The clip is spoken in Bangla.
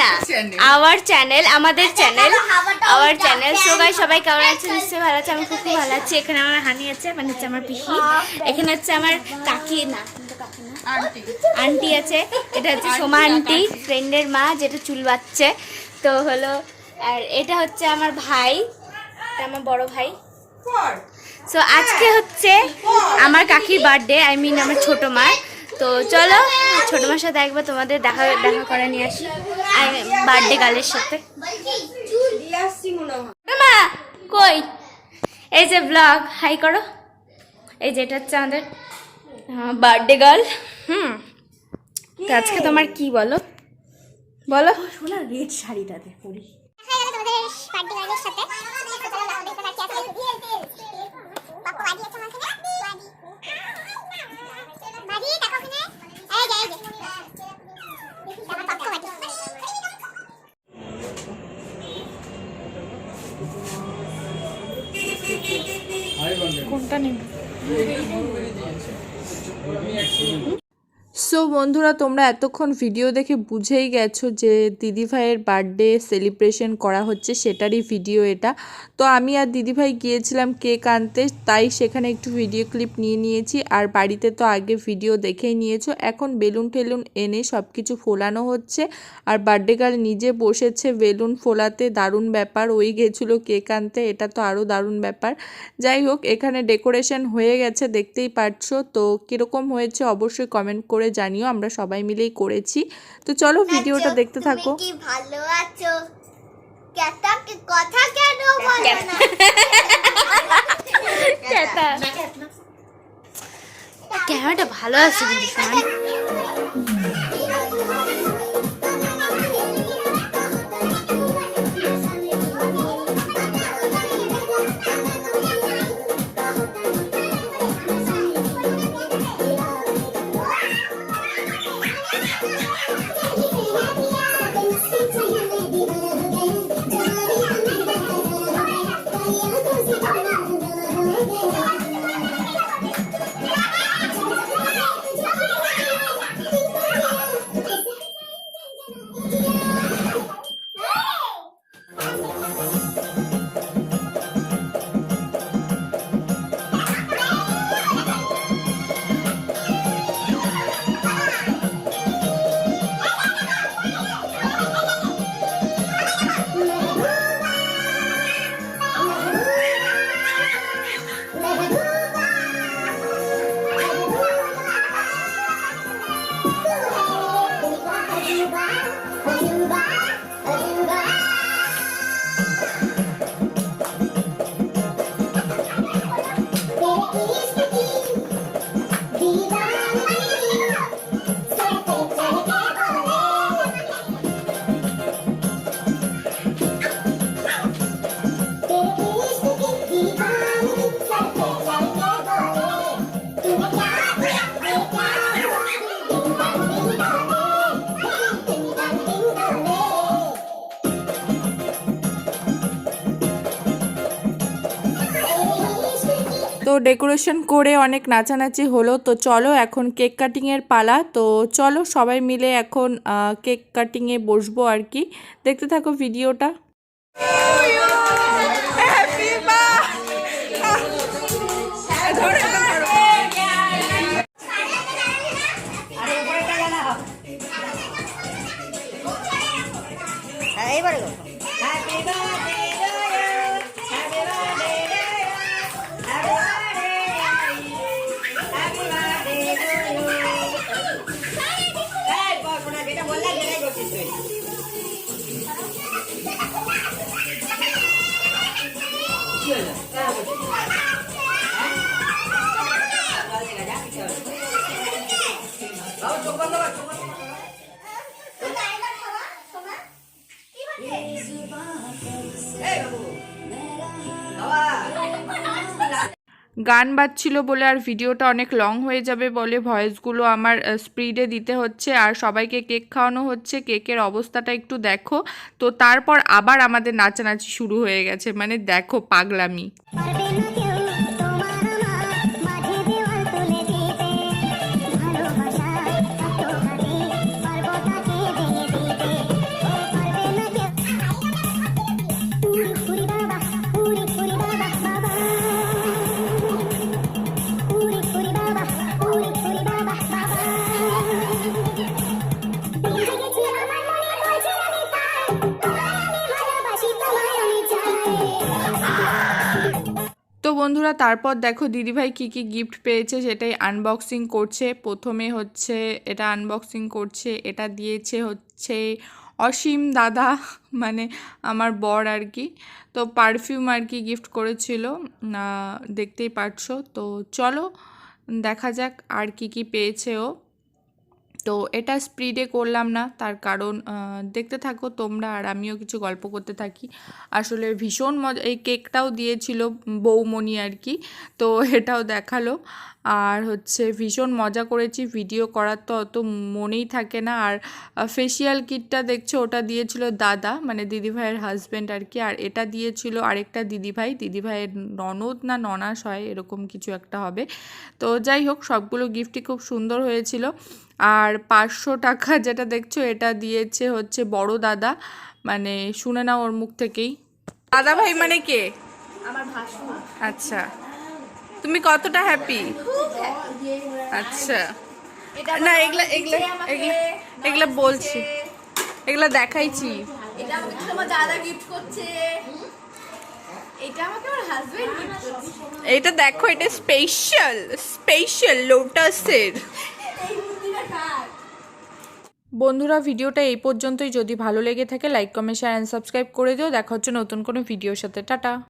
না আওয়ার চ্যানেল আমাদের channel our channel so guy সবাই কেমন আছেন? নিশ্চয়ই ভালো আছে আমি খুব ভালো আছি। এখানে আমার হানি আছে মানে হচ্ছে আমার পিসি। এখানে হচ্ছে আমার কাকি না। আন্টি। আছে। এটা হচ্ছে সোমা আন্টি ফ্রেন্ডের মা যেটা চুল বাচ্ছে। তো হলো আর এটা হচ্ছে আমার ভাই আমার বড় ভাই। সো আজকে হচ্ছে আমার কাকির বার্থডে আই মিন আমার ছোট মা। তো চলো ছোট মার সাথে একবার তোমাদের দেখা দেখা করে নিয়ে আসি। বার্থডে গালের সাথে। মা কই? এই যে ব্লগ হাই করো। এই যে এটা হচ্ছে আমাদের বার্থডে গার্ল হুম। তো আজকে তোমার কি বলো? বলো। সোনার রেড শাড়িটাতে পরি কোনটা নেবে? সো বন্ধুরা, তোমরা এতক্ষণ ভিডিও দেখে বুঝেই গেছো যে দিদিভাইয়ের বার্থডে সেলিব্রেশন করা হচ্ছে, সেটারই ভিডিও এটা। তো আমি আর দিদিভাই গিয়েছিলাম কেক আনতে, তাই সেখানে একটু ভিডিও ক্লিপ নিয়ে নিয়েছি। আর বাড়িতে তো আগে ভিডিও দেখেই নিয়েছো, এখন বেলুন টেলুন এনে সব কিছু ফোলানো হচ্ছে। আর বার্থডে গার্ল নিজে বসেছে বেলুন ফোলাতে, দারুণ ব্যাপার। ওই গেছিল কেক আনতে, এটা তো আরও দারুণ ব্যাপার। যাই হোক, এখানে ডেকোরেশন হয়ে গেছে, দেখতেই পারছ। তো কীরকম হয়েছে অবশ্যই কমেন্ট করে জানিও আমরা সবাই মিলেই করেছি। তো চলো ভিডিওটা দেখতে থাকো। ভালো আছো? কথা কেন বলো না? ক্যামেরাটা ভালো আছে Música Bye. তো ডেকোরেশন করে অনেক নাচানাচি হলো, তো চলো এখন কেক কাটিংয়ের পালা, তো চলো সবাই মিলে এখন কেক কাটিংয়ে বসবো আর কি। দেখতে থাকো ভিডিওটা গান বাজছিল বলে আর ভিডিওটা অনেক লং হয়ে যাবে বলে ভয়েসগুলো আমার স্পিডে দিতে হচ্ছে। আর সবাইকে কেক খাওয়ানো হচ্ছে। কেকের অবস্থাটা একটু দেখো। তো তারপর আবার আমাদের নাচানাচি শুরু হয়ে গেছে। মানে দেখো, পাগলামি। বন্ধুরা, তারপর দেখো দিদিভাই কি কি গিফট পেয়েছে সেটাই আনবক্সিং করছে। প্রথমে হচ্ছে এটা আনবক্সিং করছে, এটা দিয়েছে হচ্ছে অসীম দাদা মানে আমার বর আর কি। তো পারফিউম আর কি গিফট করেছিল দেখতেই পারছ। তো চলো, দেখা যাক আর কি কি পেয়েছে ও। তো এটা স্পিডে করলাম না, তার কারণ দেখতে থাকো তোমরা আর আমিও কিছু গল্প করতে থাকি। আসলে ভীষণ মজা, এই কেকটাও দিয়েছিল বৌমণি আর কি, তো এটাও দেখাল। আর হচ্ছে ভীষণ মজা করেছি ভিডিও করার তো অত মনেই থাকে না। আর ফেসিয়াল কিটটা দেখছ ওটা দিয়েছিল দাদা মানে দিদিভাইয়ের হাজব্যান্ড আর কি আর এটা দিয়েছিল আরেকটা দিদিভাই। দিদিভাইয়ের ননদ না ননাস হয় এরকম কিছু একটা হবে। তো যাই হোক সবগুলো গিফটই খুব সুন্দর হয়েছিল। আর পাঁচশো টাকা যেটা দেখছ এটা দিয়েছে হচ্ছে বড় দাদা মানে শুনে নাও ওর মুখ থেকেই। দাদা ভাই মানে কে? আমার আচ্ছা। তুমি কতটা হ্যাপি আচ্ছা। না এগুলা এগুলা এগুলা এগুলা বলছি। এগুলা দেখাইছি। এটা আমাকে তো দাদা গিফট করছে। এটা আমাকে আমার হাজবেন্ড গিফট করছে। এটা দেখো এটা স্পেশাল স্পেশাল লোটাসের এই বুদ্ধিটা কার? বন্ধুরা ভিডিওটা এই পর্যন্তই। যদি ভালো লেগে থাকে like comment share and subscribe করে দিও। দেখা হচ্ছে নতুন কোনো ভিডিওর সাথে। টাটা।